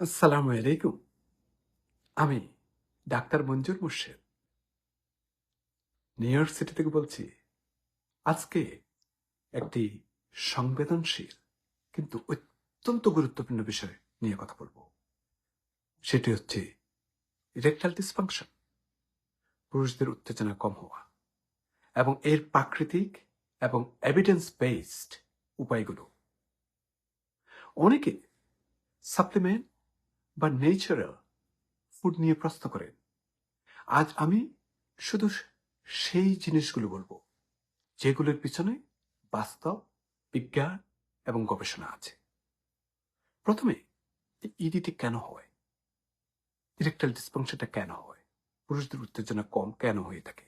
আসসালামু আলাইকুম। আমি doctor Manzur Murshed. New York City থেকে বলছি, আজকে একটি সংবেদনশীল কিন্তু অত্যন্ত গুরুত্বপূর্ণ বিষয় নিয়ে কথা বলব। সেটি হচ্ছে ইরেকটাল ডিসফাংশন পুরুষদের উত্তেজনা কম হওয়া এবং এর প্রাকৃতিক এবং এভিডেন্স বেসড উপায়গুলো। অনেকে সাপ্লিমেন্ট বা নেচারাল ফুড নিয়ে প্রশ্ন করেন। আজ আমি শুধু সেই জিনিসগুলো বলব, যেগুলোর পিছনে বাস্তব, বিজ্ঞান এবং গবেষণা আছে। প্রথমে ইডিটি কেন হয়? ইরেকটাল ডিসফাংশনটা কেন হয়? পুরুষদের উত্তেজনা কম কেন হয়ে থাকে?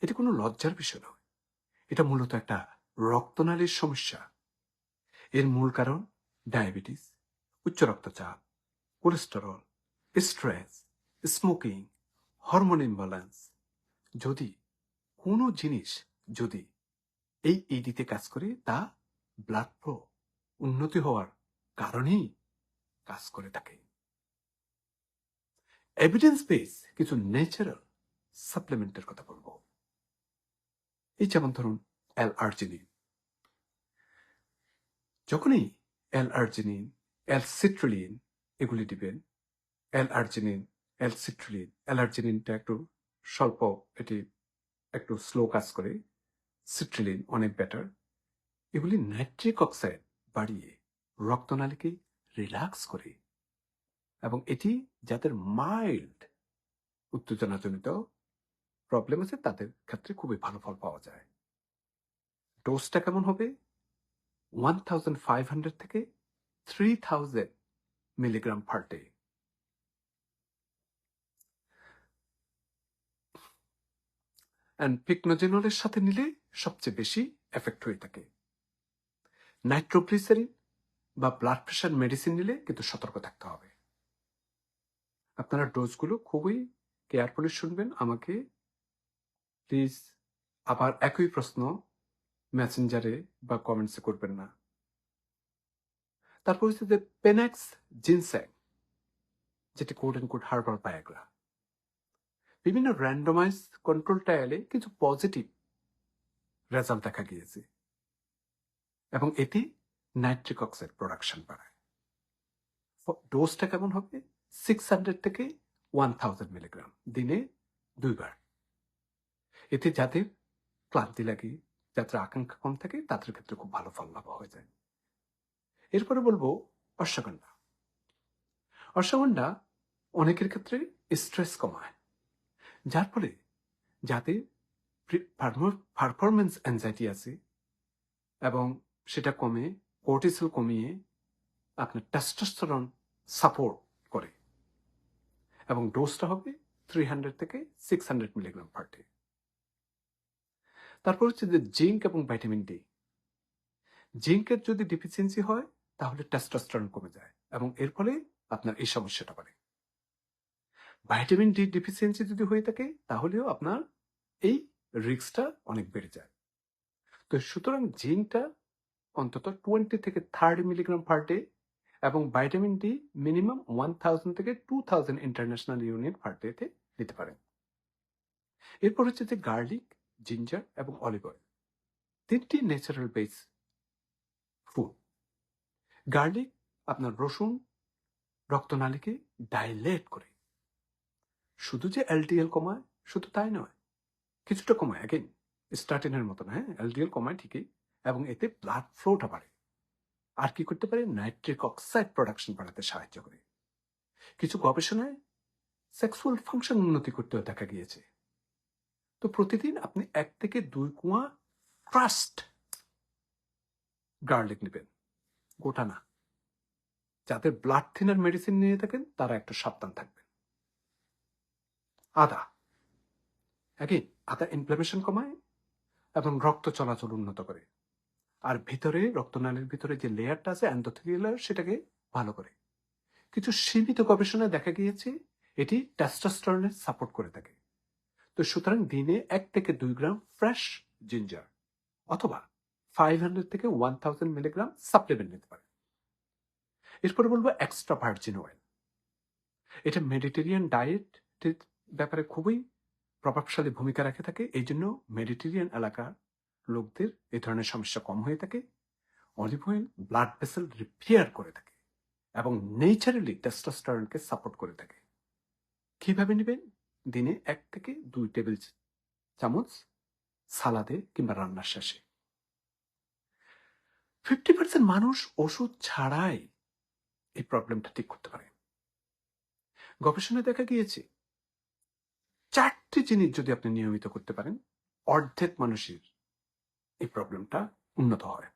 এটা কোনো লজ্জার বিষয় নয়। এটা মূলত একটা রক্তনালীর সমস্যা। এর মূল কারণ ডায়াবেটিস, উচ্চ রক্তচাপ cholesterol stress smoking hormone imbalance যদি কোনো জিনিস যদি এই ইডিতে কাজ করে, তা ব্লাড ফ্লো উন্নতি হওয়ার কারণেই কাজ করে থাকে। এভিডেন্স বেস কিছু ন্যাচারাল সাপ্লিমেন্টের কথা বলব। এই যেমন ধরুন অ্যাল আর্জিনিন যখনই অ্যাল আর্জিনিন অ্যাল সিট্রিলিন এগুলি দিবেন। অ্যাল আর্জিনিন অ্যাল সিট্রিলিন অ্যাল আর্জিনিনটা একটু স্বল্প, এটি একটু স্লো কাজ করে। সিট্রিলিন অনেক বেটার এগুলি নাইট্রিক অক্সাইড বাড়িয়ে রক্তনালীকে রিল্যাক্স করে। এবং এটি যাদের মাইল্ড উত্তেজনাজনিত প্রবলেম আছে, তাদের ক্ষেত্রে খুবই ভালো ফল পাওয়া যায়। ডোজটা কেমন হবে? ওয়ান থাউজেন্ড ফাইভ হান্ড্রেড থেকে three thousand milligram per day and পিকনোজেনলের সাথে নিলে সবচেয়ে বেশি এফেক্ট হয়ে থাকে। নাইট্রোগ্লিসারিন বা ব্লাড প্রেশার মেডিসিন নিলে কিন্তু সতর্ক থাকতে হবে। আপনারা ডোজগুলো খুবই কেয়ারফুলি শুনবেন, আমাকে প্লিজ আবার একই প্রশ্ন মেসেঞ্জারে বা কমেন্টসে করবেন না। তারপর হচ্ছে যে পেনাক্স জিনস্যাং যেটি কোড অ্যান্ড কোড হার্বাল বায়োগ্রা বিভিন্ন র্যান্ডমাইজ কন্ট্রোল ট্রায়ালে কিছু পজিটিভ রেজাল্ট দেখা গিয়েছে। এবং এটি নাইট্রিক অক্সাইড প্রোডাকশন বাড়ায়। ডোজটা কেমন হবে? সিক্স হান্ড্রেড থেকে ওয়ান থাউজেন্ড মিলিগ্রাম দিনে দুইবার। এতে যাদের ক্লান্তি লাগে, যাদের আকাঙ্ক্ষা কম থাকে, তাদের ক্ষেত্রে খুব ভালো ফল লাভ হয়ে যায়। এরপরে বলব অশ্বগন্ধা। অশ্বগন্ধা অনেকের ক্ষেত্রে স্ট্রেস কমায়। যার ফলে যাদের পারফরমেন্স অ্যাংজাইটি আছে এবং সেটা কমে কোর্টিসল কমিয়ে আপনার টেস্টোস্টেরন সাপোর্ট করে। এবং ডোজটা হবে থ্রি হান্ড্রেড থেকে six hundred milligram per day তারপর হচ্ছে যে জিঙ্ক এবং ভাইটামিন ডি জিঙ্কের যদি ডিফিসিয়েন্সি হয়, তাহলে টেস্টোস্টেরন কমে যায় এবং এর ফলে আপনার এই সমস্যাটা বাড়ে। ভাইটামিন ডি ডিফিসিয়েন্সি যদি হয়ে থাকে, তাহলেও আপনার এই রিস্কটা অনেক বেড়ে যায়। তো সুতরাং জিঙ্কটা অন্তত টোয়েন্টি থেকে থার্টি মিলিগ্রাম পার ডে এবং vitamin D minimum one thousand থেকে two thousand international unit per ডেতে নিতে পারেন। এরপর হচ্ছে যে গার্লিক জিঞ্জার এবং অলিভ অয়েল তিনটি ন্যাচারাল বেস ফুড গার্লিক আপনার রসুন রক্তনালীকে ডাইলেট করে। শুধু যে এলডিএল কমায়, শুধু তাই নয়, কিছুটা কমায় অ্যাগেন স্টার্টিনের মতন হ্যাঁ এলডিএল কমায় ঠিকই, এবং এতে ব্লাড ফ্লোটা বাড়ে। আর কি করতে পারে? নাইট্রিক অক্সাইড প্রোডাকশন বাড়াতে সাহায্য করে। কিছু গবেষণায় সেক্সুয়াল ফাংশন উন্নতি করতেও দেখা গিয়েছে। তো প্রতিদিন আপনি এক থেকে দুই কুয়া ট্রাস্ট গার্লিক নেবেন। গোটা না। যাদের ব্লাড থিনার মেডিসিন নিয়ে থাকেন, তারা একটু সাবধান থাকবেন। আদা। একই, আদা ইনফ্লামেশন কমায় এবং রক্ত চলাচল উন্নত করে। আর ভিতরে, রক্তনালীর ভিতরে যে লেয়ারটা আছে অ্যান্ডোথেলিয়াল সেটাকে ভালো করে। কিছু সীমিত গবেষণায় দেখা গিয়েছে, এটি টেস্টোস্টেরনের সাপোর্ট করে থাকে। তো সুতরাং দিনে এক থেকে দুই গ্রাম ফ্রেশ জিঞ্জার অথবা ফাইভ হান্ড্রেড থেকে ওয়ান থাউজেন্ড মিলিগ্রাম সাপ্লিমেন্ট নিতে পারে এরপরে বলব এক্সট্রা ভার্জিন অয়েল এটা মেডিটেরিয়ান ডায়েট ব্যাপারে খুবই প্রভাবশালী ভূমিকা রাখে থাকে এই জন্য মেডিটেরিয়ান এলাকার লোকদের এই ধরনের সমস্যা কম হয়ে থাকে olive oil blood vessel repair করে থাকে, এবং নেচারালি টেস্টোস্টেরনকে সাপোর্ট করে থাকে। কীভাবে নেবেন? দিনে এক থেকে দুই টেবিল চামচ সালাদে কিংবা রান্নার শেষে। ফিফটি পার্সেন্ট মানুষ ওষুধ ছাড়াই এই প্রবলেমটা ঠিক করতে পারে। গবেষণায় দেখা গিয়েছে, চারটি জিনিস যদি আপনি নিয়মিত করতে পারেন, অর্ধেক মানুষের এই প্রবলেমটা উন্নত হয়।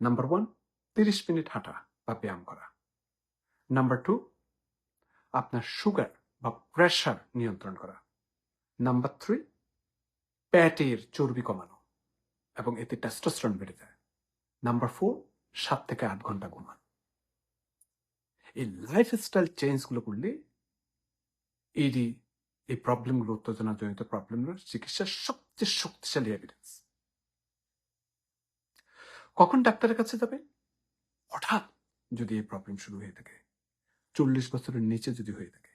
নাম্বার ওয়ান, তিরিশ মিনিট হাঁটা বা ব্যায়াম করা। নাম্বার টু, আপনার সুগার বা প্রেশার নিয়ন্ত্রণ করা। নাম্বার থ্রি, প্যাটের চর্বি কমানো। এবং এতে টেস্টোস্টেরন বেড়ে যায়। নাম্বার ফোর সাত থেকে আট ঘণ্টা ঘুমান। এই লাইফস্টাইল চেঞ্জগুলো করলে এডি এই প্রবলেমগুলো উত্তেজনাজনিত প্রবলেমগুলোর চিকিৎসার সবচেয়ে শক্তিশালী এভিডেন্স কখন ডাক্তারের কাছে যাবে? হঠাৎ যদি এই প্রবলেম শুরু হয়ে থাকে। চল্লিশ বছরের নিচে যদি হয়ে থাকে।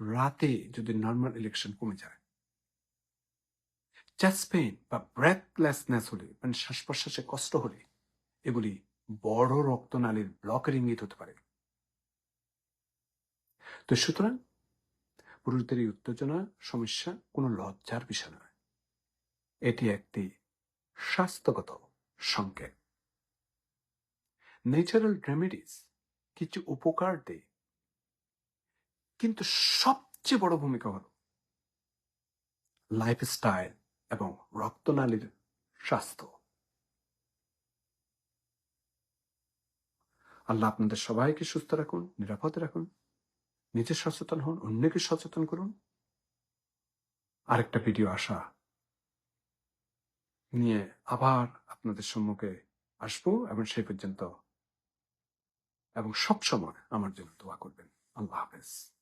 রাতে যদি নর্মাল ইলেকশন কমে যায়। চেস্ট পেইন বা ব্রেথলেসনেস হলে মানে শ্বাস প্রশ্বাসে কষ্ট হলে, এগুলি বড় রক্তনালীর ব্লকের ইঙ্গিত হতে পারে। তো সুতরাং, পুরুষদের এই উত্তেজনা, সমস্যা কোনো লজ্জার বিষয় নয়। এটি একটি স্বাস্থ্যগত সংকেত। ন্যাচারাল রেমেডিস কিছু উপকার দেয়। কিন্তু সবচেয়ে বড় ভূমিকা হল লাইফস্টাইল এবং রক্তনালীর স্বাস্থ্য। আল্লাহ আপনাদের সবাইকে সুস্থ রাখুন, নিরাপদে রাখুন, নিজে সচেতন হন, অন্যকে সচেতন করুন। আরেকটা ভিডিও আসা নিয়ে আবার আপনাদের সম্মুখে আসব এবং সেই পর্যন্ত। এবং সব সময় আমার জন্য দোয়া করবেন। আল্লাহ হাফেজ।